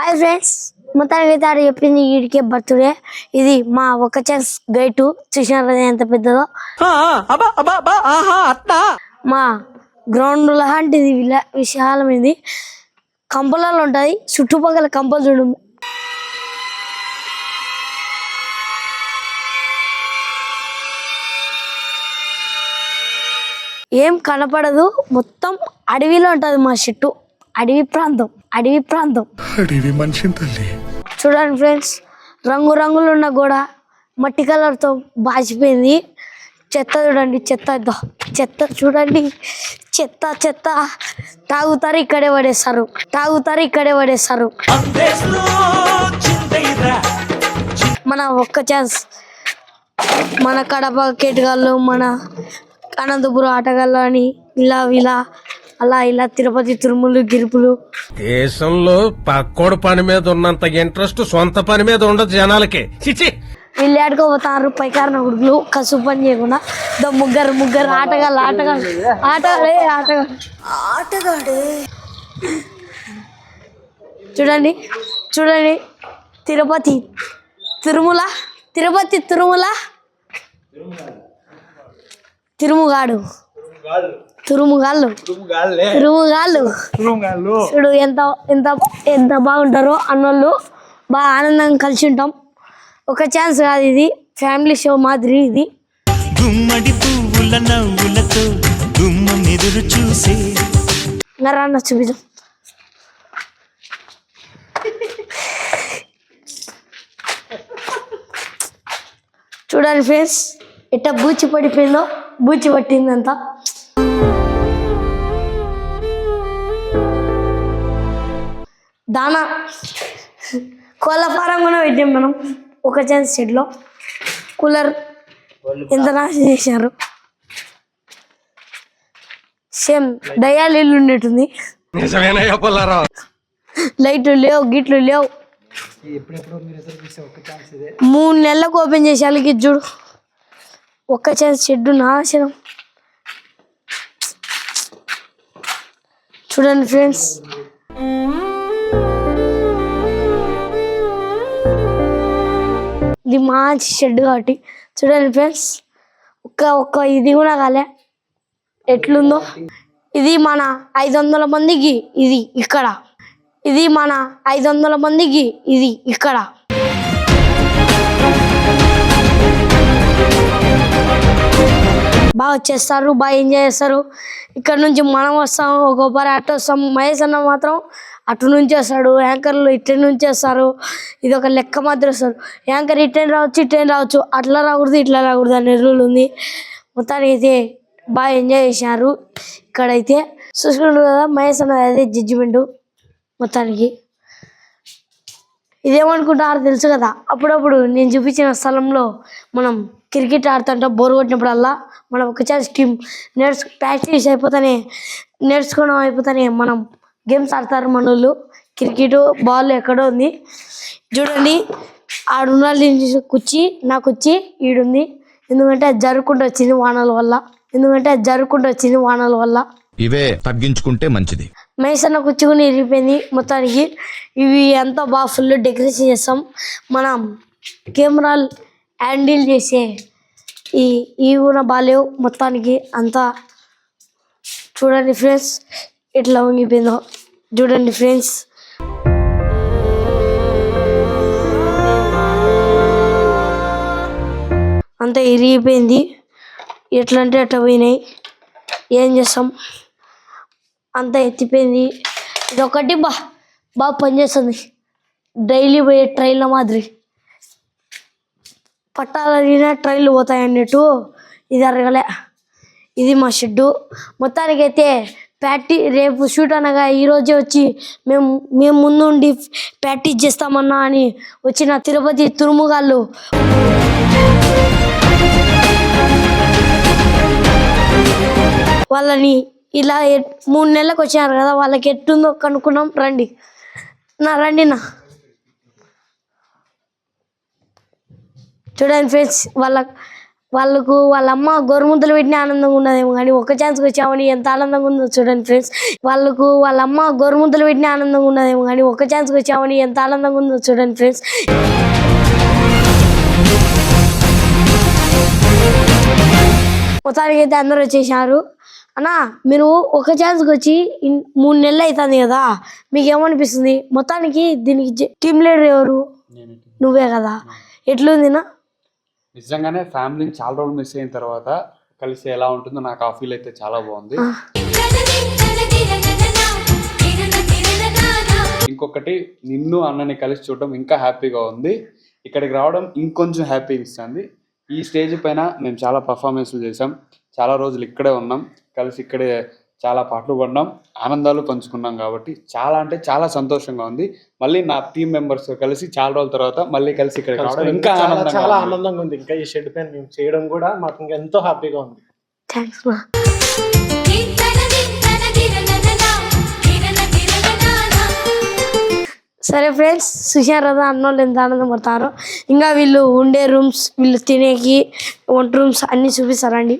Hi friends మొత్తానికి అయితే ఆడ చెప్పింది వీడికే బర్త్డే ఇది మా ఒక ఛాన్స్ గైటు చూసినారు ఎంత పెద్దదో? మా గ్రౌండ్ లాంటిది విశాలమైంది కంపలలో ఉంటుంది చుట్టుపక్కల కంపలు చూడు. ఏం కనపడదు మొత్తం అడవిలో ఉంటుంది మా చెట్టు. అడవి ప్రాంతం అడవి ప్రాంతం. అడివి మనిషిని తల్లి. చూడండి ఫ్రెండ్స్ రంగు రంగులు ఉన్న గోడ మట్టి కలర్తో బాచిపోయింది. చెత్త చూడండి చెత్త చెత్త చూడండి. చెత్త చెత్త. తాగుతారు ఇక్కడే పడేస్తారు. తాగుతారు ఇక్కడే పడేస్తారు. మన ఒక్క ఛాన్స్ మన కడప కేటగాళ్ళు మన అనంతపురం ఆటగాళ్ళు అని ఇలా ఇలా. అలా ఇలా తిరుపతి తిరుమల గిరుపులు. దేశంలో పక్కోడు పని మీద ఉన్నంత ఇంట్రెస్ట్ సొంత పని మీద ఉండదు జనాలకి. చిచి వీళ్ళు ఆడుకోపోతారు పైకారణ గుడుగులు కసు పని చేయకుండా దో ముగ్గురు ముగ్గురు ఆటగాళ్ళు ఆటగాళ్ళు ఆటగాడే ఆటగాడు ఆటగాడే. చూడండి చూడండి తిరుపతి తిరుమల తిరుపతి తిరుమల. తిరుముగాడు. తిరుముగాళ్ళు. తిరుముగాళ్ళు. చూడు ఎంత ఎంత ఎంత బాగుంటారో అన్నోళ్ళు బాగా ఆనందంగా కలిసి ఉంటాం. ఒక ఛాన్స్ కాదు ఇది. ఫ్యామిలీ షో మాదిరి ఇది. గుమ్మడి పువ్వుల నవ్వులతో గుమ్మం ఎదురు చూసే. ఇంకా రాన్న చూపిద్దాం. చూడండి ఫ్రెండ్స్ ఎట్ట బూచి పడిపోయిందో బూచి పట్టిందంతా. దానా. కోళ్ళ ఫారం కూడా పెట్టాం మనం. ఒక ఛాన్స్ షెడ్లో. కూలర్ ఎంత నాశనం చేశారు? సేమ్ దయాలు ఇల్లు ఉండేటుంది. లైట్లు లేవు గిట్లు లేవు. మూడు నెలలకు ఓపెన్ చేసి వాళ్ళకి చూడు. ఒక్క ఛాన్స్ షెడ్డు నాశనం. చూడండి ఫ్రెండ్స్. ఇది మంచి షెడ్ కాబట్టి. చూడండి ఫ్రెండ్స్ ఒక్క ఒక్క ఇది కూడా కాలే. ఎట్లుందో. ఇది మన ఐదు వందల మందికి ఇది ఇక్కడ. ఇది మన ఐదు వందల మందికి ఇది ఇక్కడ. బాగా చేస్తారు బాగా ఎంజాయ్ చేస్తారు. ఇక్కడ నుంచి మనం వస్తాం ఒక్కొక్కరు అటు వస్తాం. మహేష్ అన్న మాత్రం అటు నుంచి వస్తాడు యాంకర్లు ఇటు నుంచి వస్తారు. ఇది ఒక లెక్క మాత్రం వస్తారు యాంకర్ ఇటు రావచ్చు ఇటు రావచ్చు. అట్లా రాకూడదు ఇట్లా రాకూడదు అనే రూల్ ఉంది. మొత్తానికి అయితే బాగా ఎంజాయ్ చేశారు ఇక్కడైతే చూసుకుంటారు కదా మహేష్ అన్న అదే జడ్జిమెంట్ మొత్తానికి ఇదేమనుకుంటారో తెలుసు కదా. అప్పుడప్పుడు నేను చూపించిన స్థలంలో మనం క్రికెట్ ఆడుతుంటే బోర్ కొట్టినప్పుడల్లా మనం ఒక ఛాన్స్ టీం నేర్చు ప్రాక్టీస్ అయిపోతానే నేర్చుకోవడం అయిపోతానే మనం గేమ్స్ ఆడతారు మనోళ్ళు. క్రికెట్ బాల్ ఎక్కడో ఉంది. చూడండి ఆడున్న కుర్చీ నా కుర్చీ ఈడుంది. ఎందుకంటే అది జరుపుకుంటూ వచ్చింది వానల వల్ల. ఎందుకంటే అది జరుపుకుంటూ వచ్చింది వానల వల్ల. ఇవే తగ్గించుకుంటే మంచిది. మైసర్న కుర్చీ కూడా ఇరిగిపోయింది. మొత్తానికి ఇవి ఎంతో బాగా ఫుల్ డెకరేషన్ చేస్తాం. మనం కెమెరాలు హ్యాండిల్ చేసే ఈ ఇవి కూడా బాగాలేవు మొత్తానికి అంతా చూడండి ఫ్రెండ్స్ ఎట్లా ఉంగిపోయిందో చూడండి ఫ్రెండ్స్. అంతా ఇరిగిపోయింది. ఎట్లా అంటే పోయినాయి. ఏం చేస్తాం? అంతా ఎత్తిపోయింది. ఇది ఒకటి బా బాగా పనిచేస్తుంది. డైలీ పోయే ట్రైన్ల మాదిరి. పట్టాలడిగిన ట్రైన్లు పోతాయి అన్నట్టు ఇది అరగలే. ఇది మా షెడ్డు. మొత్తానికైతే ప్రాక్టీ రేపు షూట్ అనగా ఈరోజే వచ్చి మేము మేము ముందుండి ప్రాక్టీస్ చేస్తామన్నా అని వచ్చిన తిరుపతి తురుముగాళ్ళు. వాళ్ళని ఇలా ఎ- మూడు నెలలకు వచ్చారు కదా వాళ్ళకి ఎట్టుందో కనుక్కున్నాం. రండి. నా రండి నా. చూడండి ఫ్రెండ్స్ వాళ్ళ వాళ్ళకు వాళ్ళ అమ్మ గోరుముద్దలు పెట్టిన ఆనందంగా ఉన్నదేమో కానీ ఒక ఛాన్స్కి వచ్చామని ఎంత ఆనందంగా ఉందో చూడండి ఫ్రెండ్స్. వాళ్ళకు వాళ్ళ అమ్మ గోరుముద్దలు పెట్టిన ఆనందంగా ఉన్నదేమో కానీ ఒక ఛాన్స్కి వచ్చామని ఎంత ఆనందంగా ఉందో చూడండి ఫ్రెండ్స్. మొత్తానికి అయితే అందరూ వచ్చేసారు. అన్నా మీరు ఒక ఛాన్స్కి వచ్చి మూడు నెలలు అవుతుంది కదా మీకు ఏమనిపిస్తుంది మొత్తానికి దీనికి టీమ్ లీడర్ ఎవరు? నువ్వే కదా. ఎట్లుందినా నిజంగానే ఫ్యామిలీని చాలా రోజులు మిస్ అయిన తర్వాత కలిసి ఎలా ఉంటుందో నాకు ఆ ఫీల్ అయితే చాలా బాగుంది. ఇంకొకటి నిన్ను అన్నని కలిసి చూడడం ఇంకా హ్యాపీగా ఉంది. ఇక్కడికి రావడం ఇంకొంచెం హ్యాపీ ఇస్తుంది ఈ స్టేజ్ పైన మేము చాలా పర్ఫార్మెన్స్లు చేసాం చాలా రోజులు ఇక్కడే ఉన్నాం. కలిసి ఇక్కడే చాలా పాటలు పడినాం. ఆనందాలు పంచుకున్నాం కాబట్టి చాలా అంటే చాలా సంతోషంగా ఉంది. మళ్ళీ నా టీం మెంబర్స్ కలిసి చాలా రోజుల తర్వాత మళ్ళీ కలిసి ఇక్కడికి రావడం ఇంకా చాలా ఆనందంగా ఉంది. ఇంకా ఈ షెడ్ పైన మేము చేయడం కూడా మాకు ఇంకా ఎంతో హ్యాపీగా ఉంది. థ్యాంక్స్ మా సరే ఫ్రెండ్స్ కదా అన్నోళ్ళు ఎంత ఆనందపడతారో ఇంకా వీళ్ళు ఉండే రూమ్స్ వీళ్ళు తినేకి వంట రూమ్స్ అన్నీ చూపిస్తారండి